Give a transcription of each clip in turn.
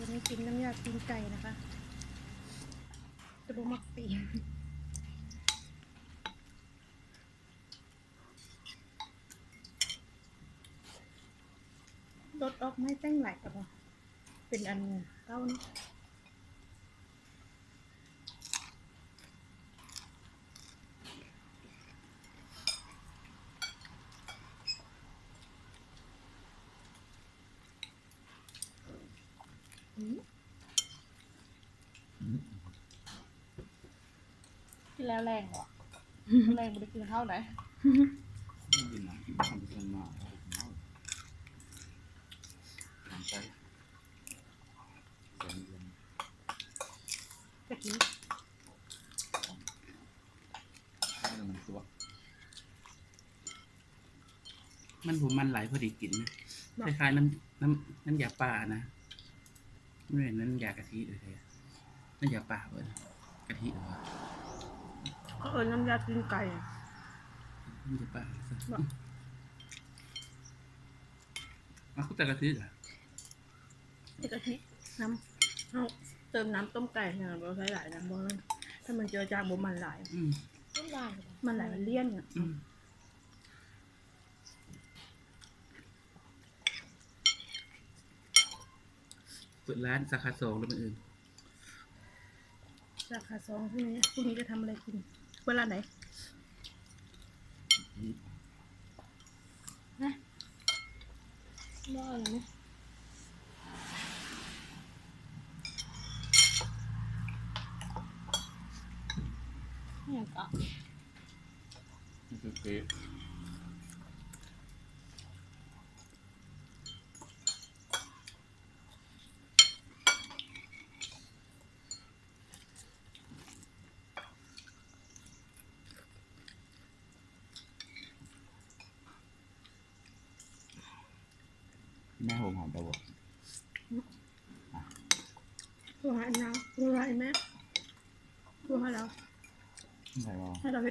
วันนี้กินน้ำยาตีนไก่นะคะจะบมักตีนรสออกไม่แต่งไหลกับว่าเป็นอันเก้าเน กินแล้วแรงเหรอแรงไม่ได้กินข้าวไหนไม่กินนะกินทำเป็นมาทำใจเย็นเย็นกะทิให้มันตัวมันผมมันไหลพอดีกินนะคล้ายๆน้ำน้ำน้ำยาป่านะ ไม่เป็นน้ำยากะทิเลยอะน้ำยาป่าเว้ยกะทิเหรอวะเขาเอิญน้ำยาตีนไก่น้ำยาป่าอะคุณแต่กะทิเหรอไอ้กะทิน้ำเอาเติมน้ำต้มไก่เนี่ยเราใช้หลายน้ำเพราะว่าถ้ามันเจอจางบมันหลาย อืม ต้นลายมันหลายมันเลี่ยนเนี่ยอืม เปิดร้านสาขาสองแล้วมันอื่นราคาซองพรุ่งนี้พรุ่งนี้จะทำอะไรกิน เวลาไหนได้ไหมเนี่ยกะนี่คือเค้กแม่ผมหอมไปบ่โทรหาไอ้นางโทรหาไอ้แม่โทรหาเราใช่ว่าให้เรด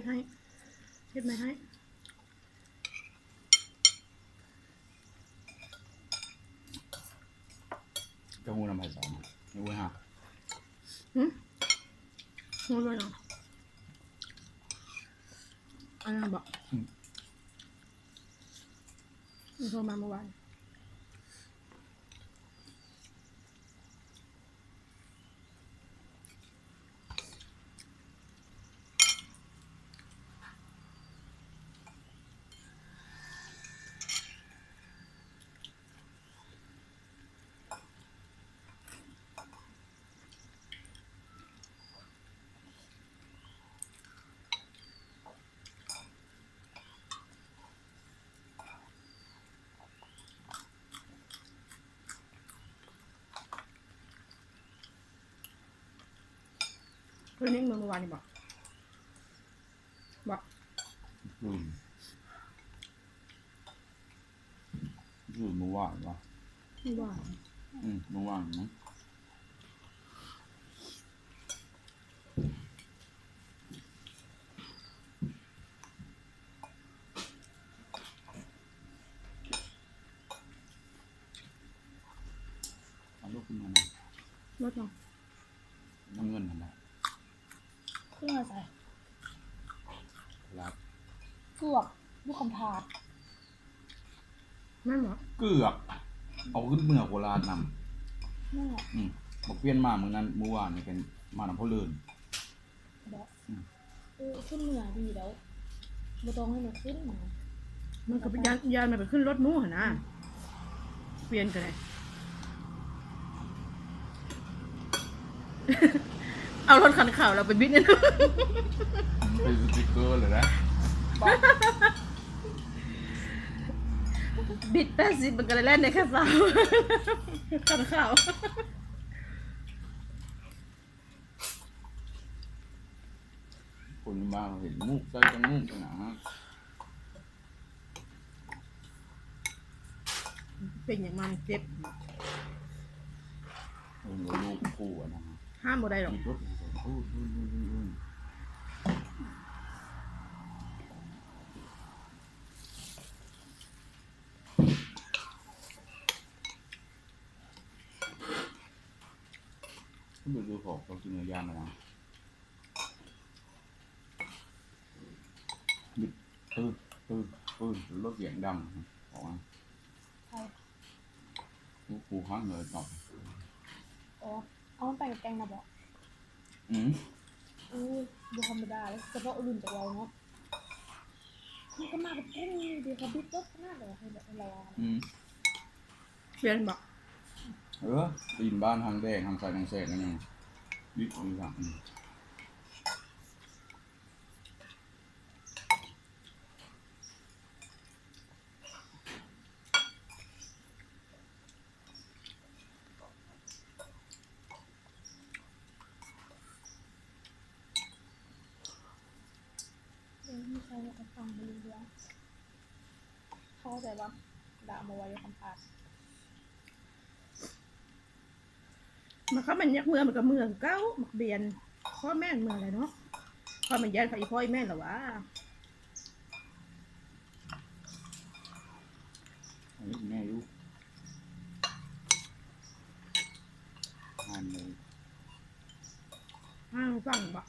ให้เฮ็ดไหมให้เจะหูน้ำไผ่สองนี่เว้ยฮะหืมโทรเลยเนาะอันนั้นบอกมันโทรมา เมื่อวานเรื่องนี้เมื่อวานนี่บอกบอกลืมลืมเมื่อวานวะเมื่อวานอืมเมื่อวานมั้งเอาลูกขึ้นมาหน่อยรถเนาะ น้ำเงินนั่นแหละ เครื่องอะไรรับเกือบลูกคำพาดแม่นบอกเกือบเอาขึ้นเมืองโคราชนนั่นแหละำอืมบอกเปลี่ยนมาเมื่อนั้นเมื่อวานนี่เป็นมานำพ่อเลินบอกอืมเออขึ้นเหนือดีแล้วไม่ต้องให้มันขึ้นมามันก็ไปยานยานมันไปขึ้นรถหมู่หนนะเปลี่ยนกันเลย เอารถคันขาวเราไปบิดเนี่ยนะเป็นสติ๊กเกอร์เลยนะบิดแปดสิบมันก็เลยแล่นในแค่สาวคันขาวคนมาเห็นมูกใส่จังมูกจังหนาเป็นอย่างมันเจ็บเออลูกคู่อะนะฮะ ห้ามบ่ได้หรอกมีรถอู้อู้อู้อู้อู้ก็ไปดูของเรากินเนื้อย่างมาแล้วบิดปื้อปื้อปื้อรถเสียงดังบอกว่าใช่ลูกครูข้างเลยตอบ อ๋อ เอามันไปกับแกงนะบอกอืมอู้ยดูธรรมดาเลยเฉพาะรุ่นจากเราเนาะมันก็มาแบบแกงนี่ดีครับบิ๊กก็ขนาดเลยให้แบบเราอะอืมเรียนบอกเออปีนบ้านทางแดงทางใส่ทางแสกนั่นยังบิดมีสั่งอืม เออ จะฟังไม่รู้เรื่องเขาเข้าใจว่าด่ามาไว้คำพาดมันเขามันยักเมืองมันก็เมืองเก้ามักเบียนพ่อแม่เมืองอะไรเนาะพ่อมันยันกับอีพ่ออีแม่เหรอวะ อันนี้แม่รู้ทานเลย ห้างฟังบอก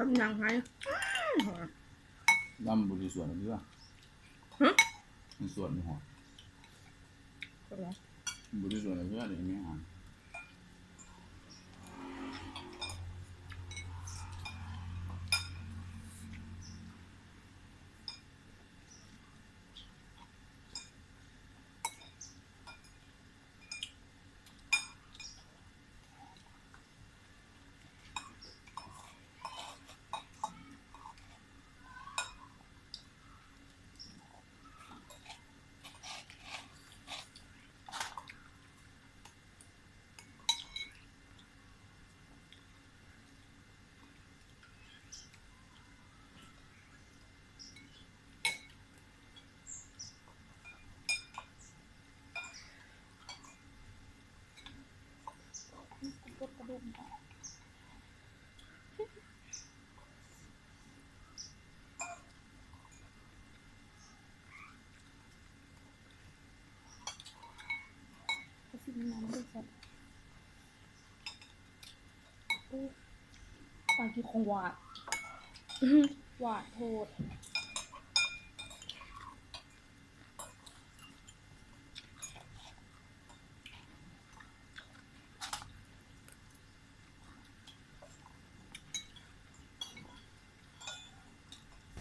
กำลังไงดำบริส่วนหรือเปล่าฮะมีส่วนมีหัวบริส่วนอะไรเพื่ออะไรไม่หา กดกระดุมค่ะก็สิ่งนั้นด้วยสัตว์ อู้บางทีคงหวาดหวาดโทษ